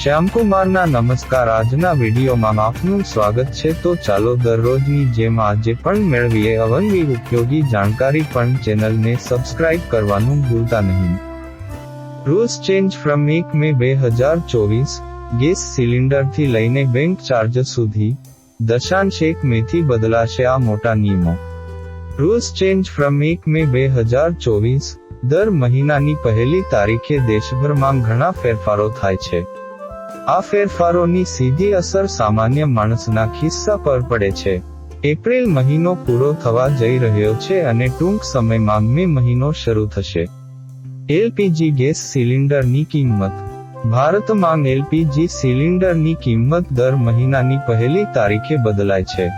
શ્યામકુમારના નમસ્કાર આજના વિડીયોમાં આપનું સ્વાગત છે. તો ચાલો દરરોજની જેમ આજે પણ મેળવીએ અવનવી ઉપયોગી જાણકારી પણ ચેનલને સબસ્ક્રાઇબ કરવાનું ભૂલતા નહીં. રૂલ્સ ચેન્જ ફ્રોમ એક મે બે હજાર ચોવીસ, ગેસ સિલિન્ડરથી લઈને બેંક ચાર્જ સુધી, દશાંશ એક મેથી બદલાશે આ મોટા નિયમો. રૂલ્સ ચેન્જ ફ્રોમ એક મે બે હજાર ચોવીસ, દર મહિનાની પહેલી તારીખે દેશભરમાં ઘણા ફેરફારો થાય છે. આ ફેરફારોની સીધી અસર સામાન્ય માણસના ખિસ્સા પર પડે છે. એપ્રિલ મહિનો પૂરો થવા જઈ રહ્યો છે અને ટૂંક સમયમાં મે મહિનો શરૂ થશે. એલપીજી ગેસ સિલિન્ડરની કિંમત. ભારતમાં એલપીજી સિલિન્ડરની કિંમત દર મહિનાની પહેલી તારીખે બદલાય છે.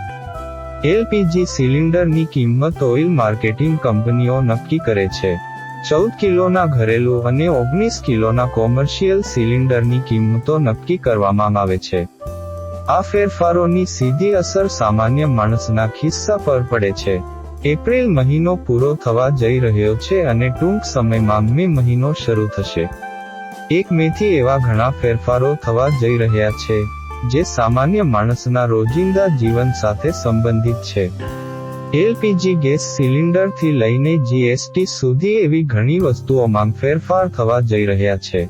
એલપીજી સિલિન્ડરની કિંમત ઓઇલ માર્કેટિંગ કંપનીઓ નક્કી કરે છે. ચૌદ કિલોના ઘરેલું અને ઓગણીસ કિલોના કોમર્શિયલ સિલિન્ડરની કિંમતો નક્કી કરવામાં આવે છે. આ ફેરફારોની સીધી અસર સામાન્ય માણસના ખિસ્સા પર પડે છે. એપ્રિલ મહિનો પૂરો થવા જઈ રહ્યો છે અને ટૂંક સમયમાં મે મહિનો શરૂ થશે. એક મેથી એવા ઘણા ફેરફારો થવા જઈ રહ્યા છે, જે સામાન્ય માણસના રોજિંદા જીવન સાથે સંબંધિત છે. એલપીજી ગેસ સિલિન્ડરથી લઈને જીએસટી સુધી એવી ઘણી વસ્તુઓમાં ફેરફાર થવા જઈ રહ્યા છે.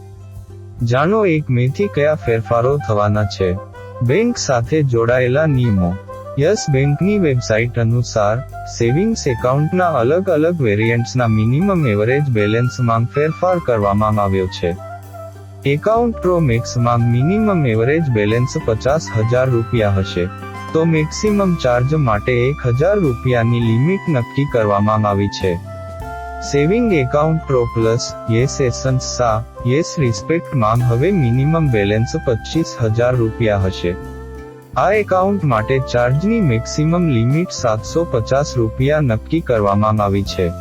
જાણો એક મેથી કયા ફેરફારો થવાના છે? બેંક સાથે જોડાયેલા નિયમો. યસ બેંકની વેબસાઇટ અનુસાર, સેવિંગ્સ એકાઉન્ટના અલગ અલગ વેરિયન્ટ્સના મિનિમમ એવરેજ બેલેન્સમાં ફેરફાર કરવામાં આવ્યો છે. એકાઉન્ટ પ્રો મેક્સમાં મિનિમમ એવરેજ બેલેન્સ પચાસ હજાર રૂપિયા હશે. તો મેક્સિમમ ચાર્જ માટે એક હજાર રૂપિયાની લિમિટ નક્કી કરવામાં આવી છે. Saving account pro plus, yes essence સા, યેસ રિસ્પેક્ટમાં હવે મિનિમમ બેલેન્સ પચીસ હજાર રૂપિયા હશે. આ એકાઉન્ટ માટે ચાર્જની મેક્સિમમ લિમિટ સાતસો પચાસ રૂપિયા નક્કી કરવામાં આવી છે.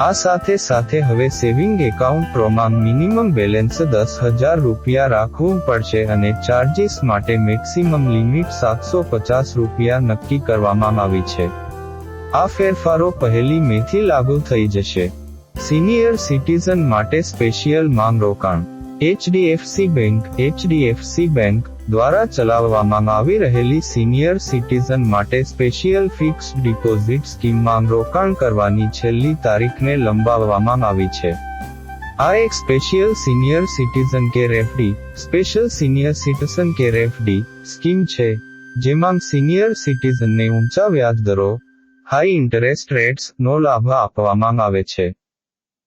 આ સાથે સાથે હવે સેવિંગ એકાઉન્ટ પ્રોમાં મિનિમમ બેલેન્સ દસ હજાર રૂપિયા રાખવું પડશે અને ચાર્જીસ માટે મેક્સિમમ લિમિટ સાતસો પચાસ રૂપિયા નક્કી કરવામાં આવી છે. આ ફેરફારો પહેલી મેથી લાગુ થઈ જશે. સિનિયર સિટીઝન માટે સ્પેશિયલ માંગ રોકાણ. એચડીએફસી બેંક એચડીએફસી બેંક દ્વારા ચલાવવામાં આવી રહેલી સિનિયર સિટીઝન માટે સ્પેશિયલ ફિક્સ્ડ ડિપોઝિટ સ્કીમમાં રોકાણ કરવાની છેલ્લી તારીખને લંબાવવામાં આવી છે. આ એક special senior citizen care FD, special senior citizen care FD scheme છે, જેમાં સિનિયર સિટીઝનને ઊંચા વ્યાજ દરો હાઈ ઇન્ટરેસ્ટ રેટ્સ નો લાભ આપવામાં આવે છે.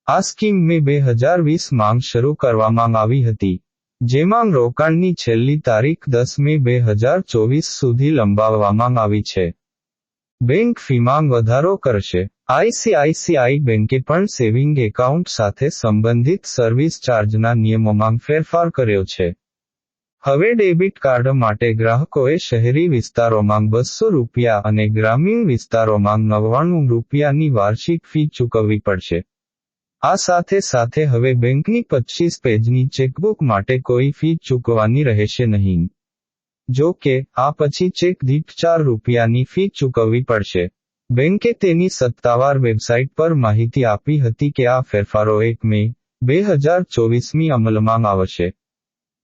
આ સ્કીમ મે બે હજાર વીસ માંગ શરૂ કરવામાં આવી હતી, જેમાં રોકાણની છેલ્લી તારીખ દસ મે બે હજાર ચોવીસ સુધી લંબાવવામાં આવી છે. બેંક ફીમાં વધારો કરશે. આઈસીઆઈસીઆઈ બેંકે પણ સેવિંગ એકાઉન્ટ સાથે સંબંધિત સર્વિસ ચાર્જના નિયમોમાં ફેરફાર કર્યો છે. હવે ડેબિટ કાર્ડ માટે ગ્રાહકોએ શહેરી વિસ્તારોમાં બસો રૂપિયા અને ગ્રામીણ વિસ્તારોમાં નવ્વાણું રૂપિયાની વાર્ષિક ફી ચૂકવવી પડશે. આ સાથે સાથે હવે બેંકની પચીસ પેજની ચેકબુક માટે કોઈ ફી ચૂકવવાની રહેશે નહીં. જો કે, આ પછી ચેક દીઠ ચાર રૂપિયાની ફી ચૂકવવી પડશે. બેંકે તેની સત્તાવાર વેબસાઇટ પર માહિતી આપી હતી કે આ ફેરફારો એક મે, બે હજાર ચોવીસમી અમલમાં આવશે.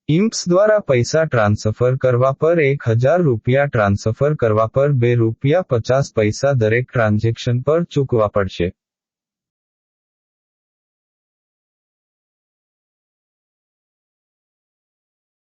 ઇમ્પ્સ દ્વારા પૈસા ટ્રાન્સફર કરવા પર એક હજાર રૂપિયા ટ્રાન્સફર કરવા પર બે રૂપિયા પચાસ પૈસા દરેક ટ્રાન્ઝેક્શન પર ચૂકવા પડશે.